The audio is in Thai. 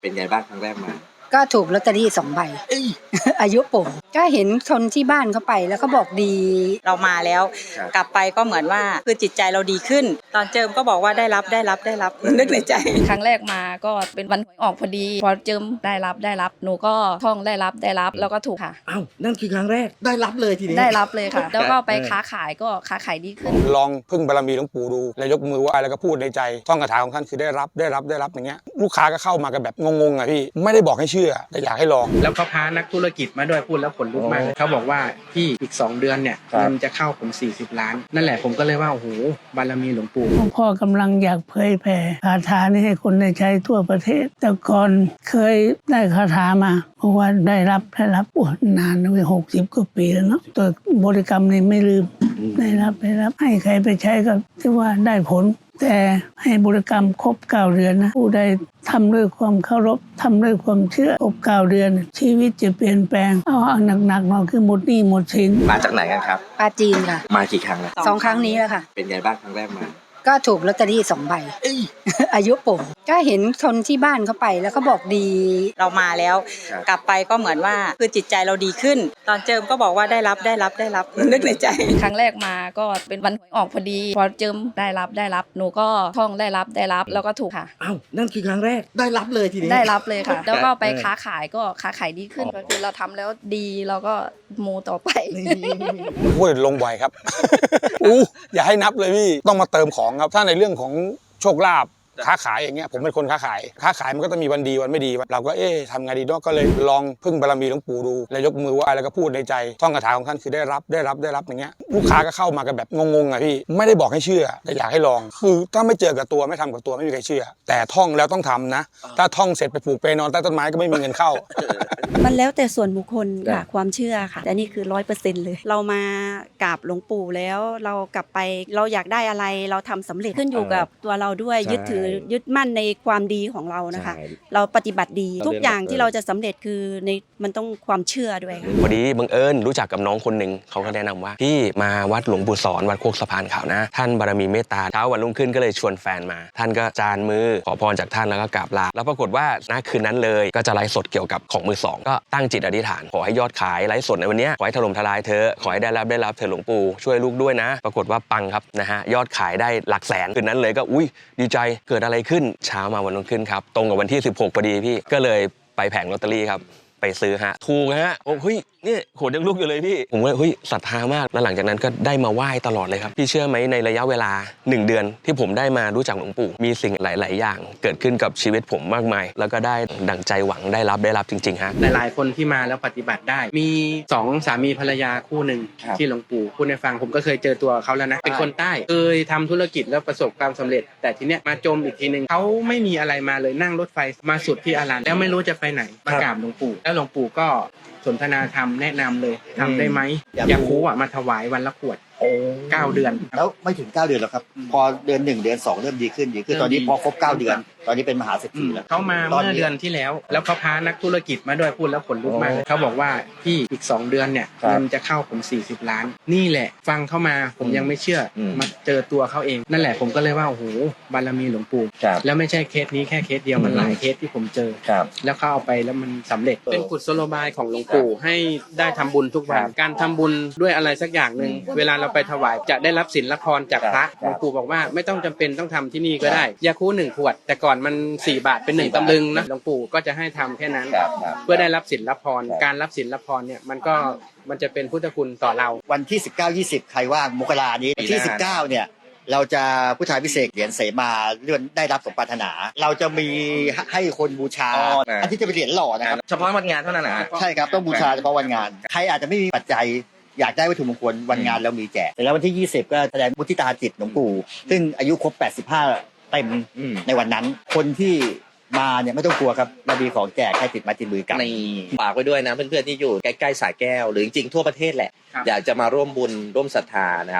เป็นไงบ้างครั้งแรกมา ก็ถูกลอตเตอรี่สองใบเอ้ยอายุผมก็เห็นคนที่บ้านเขาไปแล้วเขาบอกดีเรามาแล้ว ครับ กลับไปก็เหมือนว่าคือจิตใจเราดีขึ้น ตอนเจิมก็บอกว่าได้รับได้รับได้รับ นึกในใจ ครั้งแรกมาก็เป็นวันหวยออกพอดี พอเจิมได้รับได้รับ หนูก็ท่องได้รับได้รับแล้วก็ถูกค่ะ อ้าวนั่นคือครั้งแรกได้รับเลยทีนี้ ได้รับเลยค่ะ แล้วก็ไปเออค้าขายก็ค้าขายดีขึ้น ลองพึ่งบารมีหลวงปู่ดู แล้วยกมือไหว้แล้วก็พูดในใจท่องคาถาของท่านคือได้รับได้รับได้รับอย่างเงี้ยลูกค้าก็เข้ามากันแบบงงๆอะพี่ไม่ได้บอกให้เชื่อแต่อยากให้ลอง แล้วเขาพานักธุรกิจมาด้วยพูดแล้วขนลุกมากเลยเขาบอกว่าพี่อีก 2 เดือนเนี่ยครับเงินจะเข้าผม 40 ล้าน นั่นแหละผมก็เลยว่าโอ้โหบารมีหลวงปู่หลวงพ่อกำลังอยากเผยแผ่คาถานี้ให้คนได้ใช้ทั่วประเทศ แต่ก่อนเคยได้คาถามาเพราะว่าได้รับได้รับโอ้นานนะเว้ยหกสิบกว่าปีแล้วเนาะตัวบริกรรมนี่ไม่ลืมได้รับได้รับให้ใครไปใช้ก็ที่ว่าได้ผล แต่ให้บริกรรมครบเก้าเดือนนะผู้ใดทำด้วยความเคารพทำด้วยความเชื่อครบเก้าเดือน ชีวิตจะเปลี่ยนแปลงเอาเอาหนักๆหน่อยคือหมดหนี้หมดสินมาจากไหนกันครับปลาจีนค่ะ มากี่ครั้งแล้วสองครั้งนี้แล้วค่ะ เป็นไงบ้างครั้งแรกมา ก็ถูกลอตเตอรี่สองใบเอ้ยอายุผมก็เห็นคนที่บ้านเขาไปแล้วเขาบอกดี เรามาแล้วครับกลับไปก็เหมือนว่าคือจิตใจเราดีขึ้น ตอนเจิมก็บอกว่าได้รับได้รับได้รับนึกในใจ ครั้งแรกมาก็เป็นวันหวยออกพอดี พอเจิมได้รับได้รับหนูก็ท่องได้รับได้รับแล้วก็ถูกค่ะอ้าวนั่นคือครั้งแรกได้รับเลยทีนี้ได้รับเลยค่ะ แล้วก็ไปเออค้าขายก็ค้าขายดีขึ้นก็คือเราทำแล้วดีเราก็มูต่อไปพูดลงบ่อยครับอู้อย่าให้นับเลยพี่ต้องมาเติมของครับถ้าในเรื่องของโชคลาภ ค้าขายอย่างเงี้ยผมเป็นคนค้าขายค้าขายมันก็จะมีวันดีวันไม่ดีเราก็เอ๊ะทำไงดีเนาะก็เลยลองพึ่งบารมีหลวงปู่ดูแล้วยกมือไหว้แล้วก็พูดในใจท่องคาถาของท่านคือได้รับได้รับได้รับอย่างเงี้ยลูกค้าก็เข้ามากันแบบงงๆอะพี่ไม่ได้บอกให้เชื่อแต่อยากให้ลอง คือถ้าไม่เจอกับตัวไม่ทำกับตัวไม่มีใครเชื่อ แต่ท่องแล้วต้องทำนะ ถ้าท่องเสร็จไปปลูกไปนอนใต้ต้นไม้ก็ไม่มีเงินเข้า มันแล้วแต่ส่วนบุคคลครัค่ะบความเชื่อค่ะแต่นี่คือร้อยเปอร์เซ็นต์เลย เรามากราบหลวงปู่แล้วเรากลับไปเราอยากได้อะไรเราทำสำเร็จขึ้นอยู่กับตัวเราด้วยใช่ยึดถือยึดมั่นในความดีของเรานะคะ ใช่ เราปฏิบัติดีเราทุกอย่างเรียนที่เราจะสำเร็จคือในมันต้องความเชื่อด้วยค่ะ พอดีบังเอิญรู้จักกับน้องคนหนึ่งเขาก็แนะนำว่าพี่มาวัดหลวงปู่สอนวัดโคกสะพานขาวนะ ท่านบารมีเมตตาเช้าวันรุ่งขึ้นก็เลยชวนแฟนมา ท่านก็จานมือขอพรจากท่านแล้วก็กราบลาแล้วปรากฏว่าณคืนนั้นเลยก็จะไลฟ์สดเกี่ยวกับของมือสองก็ตั้งจิตอธิษฐาน ขอให้ยอดขายไลฟ์สดในวันเนี้ยขอให้ถล่มทลายเธอะขอให้ได้รับได้รับเธอหลวงปู่ช่วยลูกด้วยนะ ปรากฏว่าปังครับนะฮะยอดขายได้หลักแสนคืนนั้นเลยก็อุ้ยดีใจเกิดอะไรขึ้นเช้ามาวันรุ่งขึ้นครับตรงกับวันที่ 16พอดีพี่ก็เลยไปแผงลอตเตอรี่ครับ ไปซื้อฮะถูกฮะโอ้เฮ้ยเนี่ยโขนยังลุกอยู่เลยพี่ ผมก็เลยเฮ้ยศรัทธามากแล้วหลังจากนั้นก็ได้มาไหว้ตลอดเลยครับ พี่เชื่อไหมในระยะเวลา 1 เดือน ที่ผมได้มารู้จักหลวงปู่ มีสิ่งหลาย ๆ อย่าง เกิดขึ้นกับชีวิตผมมากมาย แล้วก็ได้ดั่งใจหวังได้รับได้รับจริง ๆ ฮะ หลาย ๆ คนที่มาแล้วปฏิบัติได้ มีสองสามีภรรยาคู่หนึ่งครับ ที่หลวงปู่พูดในฟังผมก็เคยเจอตัวเขาแล้วนะเป็นคนใต้เคยทำธุรกิจแล้วประสบความสำเร็จ แต่ทีเนี้ยมาจมอีกทีหนึ่งเขาไม่มีอะไรมาเลยนั่งรถไฟมาสุดที่อารันแล้วไม่รู้จะไปไหนมากราบหลวงปู่แล้วหลวงปู่ก็สนทนาธรรมแนะนำเลยทำได้ไหมอยากอยากรู้คูอะมาถวายวันละขวดโอ้เก้าเดือน แล้วไม่ถึง9เดือนหรอกครับ พอเดือน1เดือน2เริ่มดีขึ้นดีขึ้นตอนนี้เริ่มดีพอครบ9เดือนตอนนี้เป็นมหาเศรษฐีแล้วเขามาตอนเมื่อนี้เดือนที่แล้ว แล้วเขาพานักธุรกิจมาด้วยพูดแล้วขนลุกมากเลยเขาบอกว่าพี่อีก 2 เดือนเนี่ยครับเงินจะเข้าผม 40 ล้าน นี่แหละ ฟังเข้ามาผมยังไม่เชื่ออมมาเจอตัวเขาเอง นั่นแหละผมก็เลยว่าโอ้โหบารมีหลวงปู่ครับแล้วไม่ใช่เคสนี้แค่เคสเดียวมันอืมหลายเคสที่ผมเจอครับแล้วเขาเอาไปแล้วมันสำเร็จเป็นกุศโลบายของหลวงปู่ให้ได้ทำบุญทุกวันครับการทำบุญด้วยอะไรสักอย่างหนึ่งอืมเวลาเราไปถวายจะได้รับศีลพรจากพระครับหลวงปู่บอกว่าไม่ต้องจำเป็นต้องทำที่นี่ก็ได้ยาคูหนึ่งขวดแต่ก่อนมันสี่บาทเป็นหนึ่งตำลึงนะหลวงปู่ก็จะให้ทำแค่นั้น ครับครับ เพื่อได้รับศีลพรครับการรับศีลพรเนี่ยมันก็มันจะเป็นพุทธคุณต่อเรา วันที่ 19 20 ใครว่างมกรานี้วันที่ปีหน้า19 เนี่ย เราจะพุทธาพิเศษกเหรียญเสมาเลื่อนได้รับสมปรารถนา เราจะมีให้คนบูชาอ๋อนะ อันที่จะเป็นเหรียญหล่อนะครับ เฉพาะวันงานเท่านั้นนะฮะ ใช่ครับ ต้องบูชาเฉพาะวันงาน ใครอาจจะไม่มีปัจจัยอยากได้วัตถุมงคลวันงานเรามีแจกแต่แล้ววันที่ 20 ก็แสดงมุทิตาจิตหลวงปู่ ซึ่งอายุครบ 85 เต็มอืม ในวันนั้น คนที่มาเนี่ยไม่ต้องกลัวครับเรามีของแจกให้ติดไมาติดมือกลับ ในฝากไว้ด้วยนะเพื่อนๆที่อยู่ใกล้ๆสาแก้ว หรือจริงๆทั่วประเทศแหละ ครับ อยากจะมาร่วมบุญร่วมศรัทธานะครับ